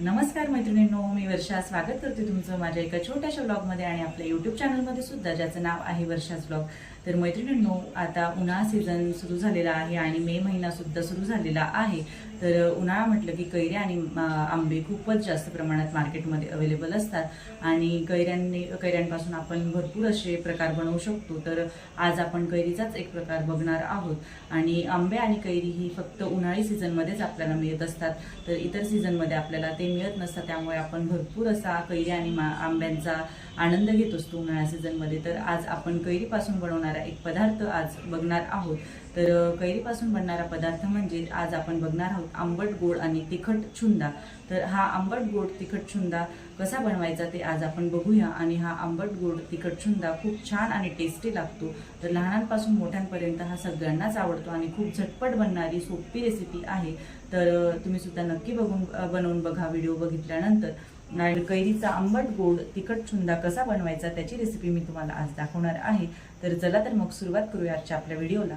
नमस्कार मैत्रिणींनो मी वर्षा. स्वागत करते तुमचं माझ्या एका छोट्याशा ब्लॉगमध्ये आणि आपल्या यूट्यूब चॅनलमध्ये सुद्धा ज्याचं नाव आहे वर्षाच ब्लॉग. तर मैत्रिणींनो आता उन्हाळा सीझन सुरू झालेला आहे आणि मे महिना सुद्धा सुरू झालेला आहे. तर उन्हाळा म्हटलं की कैऱ्या आणि आंबे खूपच जास्त प्रमाणात मार्केटमध्ये अवेलेबल असतात. आणि कैऱ्यांनी कैऱ्यांपासून आपण भरपूर असे प्रकार बनवू शकतो. तर आज आपण कैरीचाच एक प्रकार बघणार आहोत. आणि आंबे आणि कैरी ही फक्त उन्हाळी सीझनमध्येच आपल्याला मिळत असतात. तर इतर सीझनमध्ये आपल्याला ते मिळत नसतात. त्यामुळे आपण भरपूर असा कैरी आणि मा आंब्यांचा आनंद घेत असतो उन्हाळ्या सीझनमध्ये तर आज आपण कैरीपासून बनवणारा एक पदार्थ आज बघणार आहोत. तर कैरीपासून बनणारा पदार्थ म्हणजे आज आपण बघणार आहोत आंबट गोड आणि तिखट छुंदा. तर हा आंबट गोड तिखट छुंदा कसा बनवायचा ते आज आपण बघूया आणि हा आंबट गोड तिखट छुंदा खूप छान आणि टेस्टी लागतो. तर लहानांपासून मोठ्यांपर्यंत हा सगळ्यांनाच आवडतो आणि खूप झटपट बनणारी सोपी रेसिपी आहे. तर तुम्ही सुद्धा नक्की बघून बनवून बघा व्हिडिओ बघितल्यानंतर. आणि कैरीचा आंबट गोड तिखट छुंदा कसा बनवायचा त्याची रेसिपी मी तुम्हाला आज दाखवणार आहे. तर चला तर मग सुरुवात करूया आजच्या आपल्या व्हिडिओला.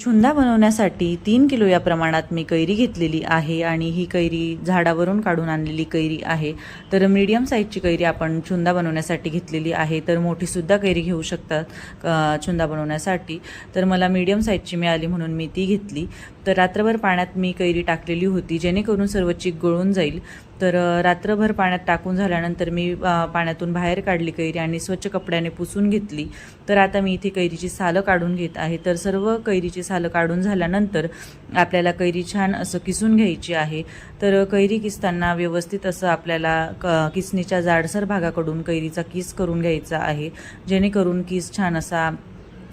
छुंदा बनवण्यासाठी तीन किलो या प्रमाणात मी कैरी घेतलेली आहे आणि ही कैरी झाडावरून काढून आणलेली कैरी आहे. तर मीडियम साईजची कैरी आपण छुंदा बनवण्यासाठी घेतलेली आहे. तर मोठीसुद्धा कैरी घेऊ शकतात छुंदा बनवण्यासाठी. तर मला मीडियम साईजची मिळाली म्हणून मी ती घेतली. तर रात्रभर पाण्यात मी कैरी टाकलेली होती जेणेकरून सर्व चीक गळून जाईल. तर रात्रभर पाण्यात टाकून झाल्यानंतर मी पाण्यातून बाहेर काढली कैरी आणि स्वच्छ कपड्याने पुसून घेतली. तर आता मी इथे कैरीची सालं काढून घेत आहे. तर सर्व कैरीची सालं काढून झाल्यानंतर आपल्याला कैरी छान असं किसून घ्यायची आहे. तर कैरी किसताना व्यवस्थित असं आपल्याला क किसणीच्या जाडसर भागाकडून कैरीचा किस करून घ्यायचा आहे. जेणेकरून किस छान असा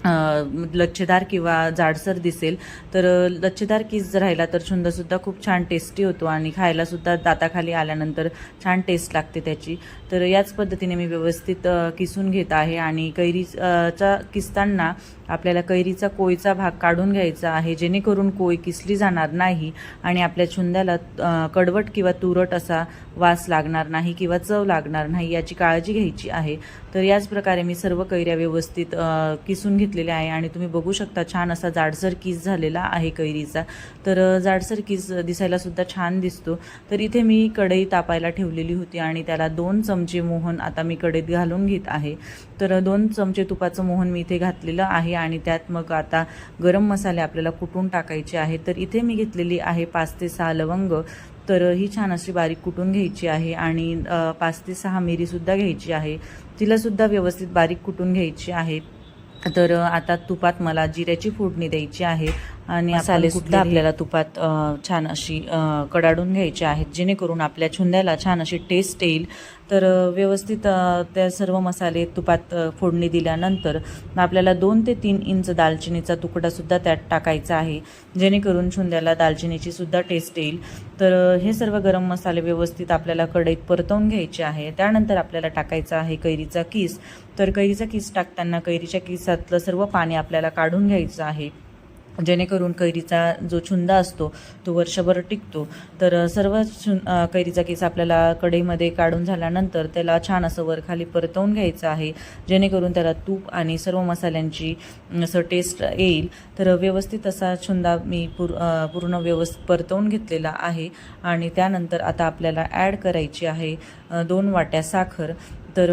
लच्छेदार किंवा जाडसर दिसेल तर लच्छेदार किस जर राहिला तर छुंदसुद्धा खूप छान टेस्टी होतो आणि खायलासुद्धा दाताखाली आल्यानंतर छान टेस्ट लागते त्याची. तर याच पद्धतीने मी व्यवस्थित किसून घेत आहे आणि कैरीचा किसताना आपल्याला कैरीचा कोयचा भाग काढून घ्यायचा आहे जेणेकरून कोय किसली जाणार नाही आणि आपल्या छुंद्याला कडवट किंवा तुरट असा वास लागणार नाही किंवा चव लागणार नाही याची काळजी घ्यायची आहे. तर याच प्रकारे मी सर्व कैऱ्या व्यवस्थित किसून घेतलेल्या आहे आणि तुम्ही बघू शकता छान असा जाडसर किस झालेला आहे कैरीचा. तर जाडसर किस दिसायला सुद्धा छान दिसतो. तर इथे मी कढई तापायला ठेवलेली होती आणि त्याला दोन चमचे मोहन आता मी कढईत घालून घेत आहे. तर दोन चमचे तुपाचं मोहन मी इथे घातलेलं आहे आणि त्यात मग आता गरम मसाले आपल्याला कुटून टाकायचे आहे तर इथे मी घेतलेली आहे पाच ते सहा लवंग. तर ही छान अशी बारीक कुटून घ्यायची आहे आणि पाच ते सहा मिरीसुद्धा घ्यायची आहे. तिलासुद्धा व्यवस्थित बारीक कुटून घ्यायची आहे. तर आता तुपात मला जिऱ्याची फोडणी द्यायची आहे. आणि मसाले सुद्धा आपल्याला तुपात छान अशी कडाडून घ्यायची आहेत जेणेकरून आपल्या छुंद्याला छान अशी टेस्ट येईल. तर व्यवस्थित त्या सर्व मसाले तुपात फोडणी दिल्यानंतर आपल्याला दोन ते तीन इंच दालचिनीचा तुकडासुद्धा त्यात टाकायचा आहे जेणेकरून छुंद्याला दालचिनीची सुद्धा टेस्ट येईल. तर हे सर्व गरम मसाले व्यवस्थित आपल्याला कढईत परतवून घ्यायचे आहे. त्यानंतर आपल्याला टाकायचा आहे कैरीचा किस. तर कैरीचा किस टाकताना कैरीच्या किसातलं सर्व पाणी आपल्याला काढून घ्यायचं आहे. जेणेकरून कैरीचा जो छुंदा असतो तो वर्षभर टिकतो. तर सर्व छु कैरीचा केस आपल्याला कढईमध्ये काढून झाल्यानंतर त्याला छान असं वर खाली परतवून घ्यायचं आहे. जेणेकरून त्याला तूप आणि सर्व मसाल्यांची असं टेस्ट येईल. तर व्यवस्थित असा छुंदा मी पूर पूर्ण व्यवस्थित परतवून घेतलेला आहे. आणि त्यानंतर आता आपल्याला ॲड करायची आहे दोन वाट्या साखर. तर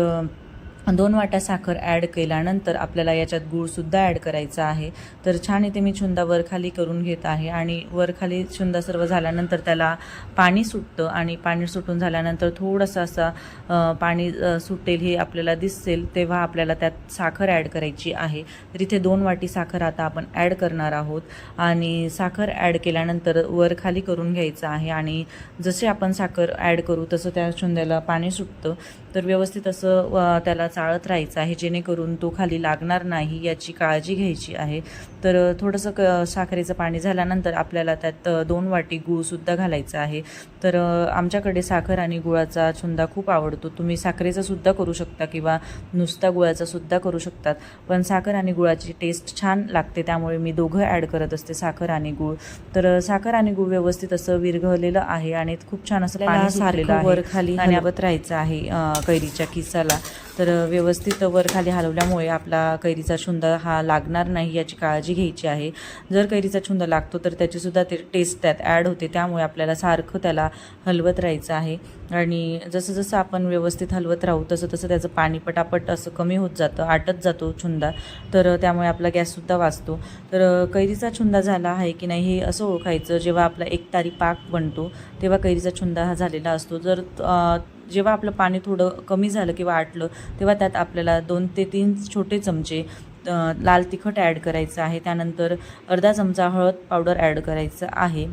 दोन वाट्या साखर ॲड केल्यानंतर आपल्याला याच्यात गूळसुद्धा ॲड करायचा आहे. तर छान इथे मी छुंदा वरखाली करून घेत आहे आणि वरखाली छुंदा सर्व झाल्यानंतर त्याला पाणी सुटतं आणि पाणी सुटून झाल्यानंतर थोडंसं असं पाणी सुटेल हे आपल्याला दिसेल तेव्हा आपल्याला त्यात साखर ॲड करायची आहे. तर इथे दोन वाटी साखर आता आपण ॲड करणार आहोत आणि साखर ॲड केल्यानंतर वरखाली करून घ्यायचं आहे आणि जसे आपण साखर ॲड करू तसं त्या छुंद्याला पाणी सुटतं. तर व्यवस्थित असं त्याला चाळत राहायचं आहे जेणेकरून तो खाली लागणार नाही याची काळजी घ्यायची आहे. तर थोडंसं क साखरेचं पाणी झाल्यानंतर आपल्याला त्यात दोन वाटी गूळसुद्धा घालायचा आहे. तर आमच्याकडे साखर आणि गुळाचा छुंदा खूप आवडतो. तुम्ही साखरेचा सुद्धा करू शकता किंवा नुसता गुळाचा सुद्धा करू शकतात. पण साखर आणि गुळाची टेस्ट छान लागते त्यामुळे मी दोघं ॲड करत असते साखर आणि गुळ. तर साखर आणि गुळ व्यवस्थित असं विरघळलेलं आहे आणि खूप छान असं वर खाली हलवत राहायचं आहे कैरीच्या किसाला. तर व्यवस्थित वर खाली हलवल्यामुळे आपला कैरीचा छुंदा हा लागणार नाही याची काळजी घ्यायची आहे. जर कैरीचा छुंदा लागतो तर त्याचीसुद्धा ते टेस्ट त्यात ॲड होते. त्यामुळे आपल्याला सारखं त्याला हलवत राहायचं आहे. आणि जसं जसं आपण व्यवस्थित हलवत राहू तसं तसं त्याचं पाणी पटापट असं कमी होत जातं आटत जातो छुंदा. तर त्यामुळे आपला गॅससुद्धा वाचतो. तर कैरीचा छुंदा झाला आहे की नाही हे असं ओळखायचं. जेव्हा आपला एक तारी पाक बनतो तेव्हा कैरीचा छुंदा हा झालेला असतो. जर जेव्हा आपलं पाणी थोडं कमी झालं किंवा आटलं तेव्हा त्यात आपल्याला दोन ते तीन छोटे चमचे लाल तिखट ॲड करायचं आहे. त्यानंतर अर्धा चमचा हळद पावडर ॲड करायचं आहे.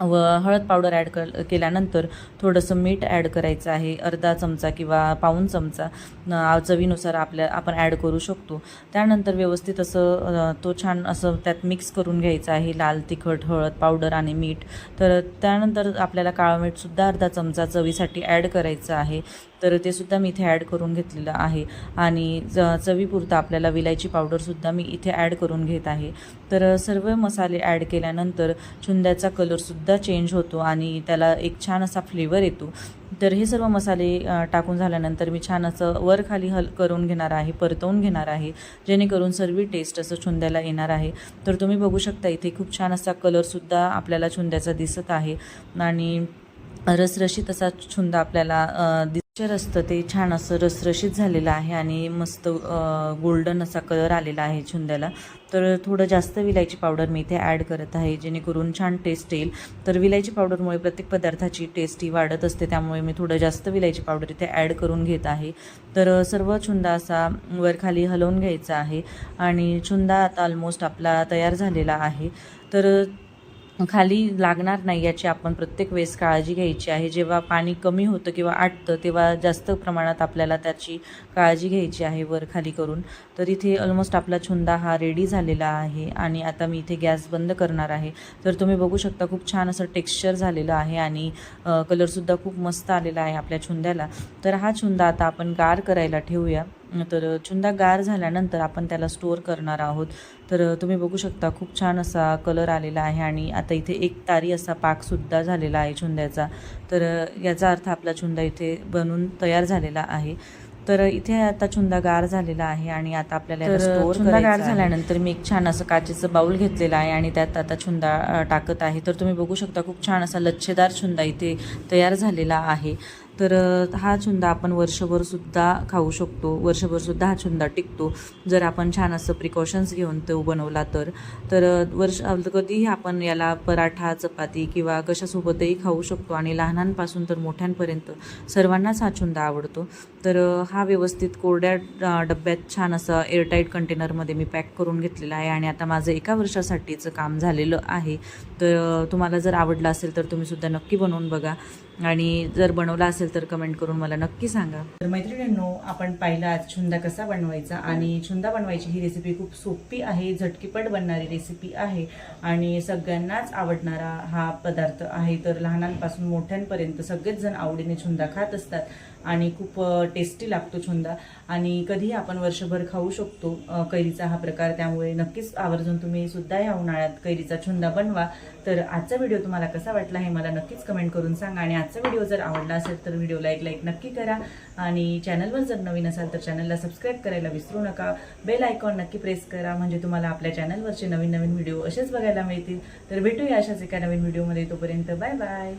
व हळद पावडर ॲड कर केल्यानंतर थोडंसं मीठ ॲड करायचं आहे अर्धा चमचा किंवा पाऊण चमचा चवीनुसार आपल्या आपण ॲड करू शकतो. त्यानंतर व्यवस्थित असं तो छान असं त्यात मिक्स करून घ्यायचं आहे लाल तिखट हळद पावडर आणि मीठ. तर त्यानंतर आपल्याला काळं मीठसुद्धा अर्धा चमचा चवीसाठी ॲड करायचं आहे. तर ते सुद्धा मी इथे ॲड करून घेतलेलं आहे. आणि ज चवीपुरतं आपल्याला विलायची पावडरसुद्धा मी इथे ॲड करून घेत आहे. तर सर्व मसाले ॲड केल्यानंतर छुंद्याचा कलरसुद्धा चेंज होतो आणि त्याला एक छान असा फ्लेवर येतो. तर हे सर्व मसाले टाकून झाल्यानंतर मी छान असं वर खाली हल करून घेणार आहे परतवून घेणार आहे जेणेकरून सर्व टेस्ट असं छुंद्याला येणार आहे. तर तुम्ही बघू शकता इथे खूप छान असा कलरसुद्धा आपल्याला छुंद्याचा दिसत आहे. आणि रसरशीत असा छुंदा आपल्याला दिस रस्तं असतं ते छान असं रसरशीत झालेलं आहे आणि मस्त गोल्डन असा कलर आलेला आहे छुंद्याला. तर थोडं जास्त विलायची पावडर मी इथे ॲड करत आहे जेणेकरून छान टेस्ट येईल. तर विलायची पावडरमुळे प्रत्येक पदार्थाची टेस्ट ही वाढत असते त्यामुळे मी थोडं जास्त विलायची पावडर इथे ॲड करून घेत आहे. तर सर्व छुंदा असा वर खाली हलवून घ्यायचा आहे आणि छुंदा आता ऑलमोस्ट आपला तयार झालेला आहे. तर खाली लागणार नाही याची आपण प्रत्येक वेळेस काळजी घ्यायची आहे. जेव्हा पाणी कमी होतं किंवा आटतं तेव्हा जास्त प्रमाणात आपल्याला त्याची काळजी घ्यायची आहे वर खाली करून. तर इथे ऑलमोस्ट आपला छुंदा हा रेडी झालेला आहे आणि आता मी इथे गॅस बंद करणार आहे. तर तुम्ही बघू शकता खूप छान असं टेक्स्चर झालेलं आहे आणि कलरसुद्धा खूप मस्त आलेला आहे आपल्या छुंद्याला. तर हा छुंदा आता आपण गार करायला ठेवूया. तर छुंदा गार झाल्यानंतर आपण त्याला स्टोअर करणार आहोत. तर तुम्ही बघू शकता खूप छान असा कलर आलेला आहे आणि आता इथे एक तारी असा पाकसुद्धा झालेला आहे छुंद्याचा. तर याचा अर्थ आपला छुंदा इथे बनून तयार झालेला आहे. तर इथे आता छुंदा गार झालेला आहे आणि आता आपल्याला याला स्टोअर छुंदा गार झाल्यानंतर मी एक छान असं काचेचं बाऊल घेतलेलं आहे आणि त्यात आता अ, टाकत आहे. तर तुम्ही बघू शकता खूप छान असा लच्छेदार छुंदा इथे तयार झालेला आहे. तर हा छुंदा आपण वर्षभरसुद्धा खाऊ शकतो. वर्षभरसुद्धा हा छुंदा टिकतो. जर आपण छान असं प्रिकॉशन्स घेऊन तो बनवला तर. तर वर्ष कधीही आपण याला पराठा चपाती किंवा कशासोबतही खाऊ शकतो आणि लहानांपासून तर मोठ्यांपर्यंत सर्वांनाच हा छुंदा आवडतो. तर हा व्यवस्थित कोरड्या डब्यात छान असं एअरटाईट कंटेनरमध्ये मी पॅक करून घेतलेला आहे आणि आता माझं एका वर्षासाठीचं काम झालेलं आहे. तर तुम्हाला जर आवडलं असेल तर तुम्हीसुद्धा नक्की बनवून बघा. आणि जर बनवला असेल तर कमेंट करून मला नक्की सांगा. तर मैत्रिणींनो आपण पाहिला आज छुंदा कसा बनवायचा आणि छुंदा बनवायची ही रेसिपी खूप सोपी आहे झटकीपट बनणारी रेसिपी आहे आणि सगळ्यांनाच आवडणारा हा पदार्थ आहे. तर लहानांपासून मोठ्यांपर्यंत सगळेच जण आवडीने छुंदा खात असतात आणि खूप टेस्टी लागतो छुंदा. आणि कधीही आपण वर्षभर खाऊ शकतो कैरीचा हा प्रकार. त्यामुळे नक्कीच आवर्जून तुम्ही सुद्धा या उन्हाळ्यात कैरीचा छुंदा बनवा. तर आजचा व्हिडिओ तुम्हाला कसा वाटला हे मला नक्कीच कमेंट करून सांगा. आणि आजचा व्हिडिओ जर आवडला असेल तर तर व्हिडिओला एक लाईक नक्की करा. आणि चॅनलवर जर नवीन असाल तर चॅनलला सबस्क्राईब करायला विसरू नका. बेल आयकॉन नक्की प्रेस करा. म्हणजे तुम्हाला आपल्या चॅनलवरचे नवीन नवीन व्हिडिओ असेच बघायला मिळतील. तर भेटूया अशाच एका नवीन व्हिडिओमध्ये तोपर्यंत बाय बाय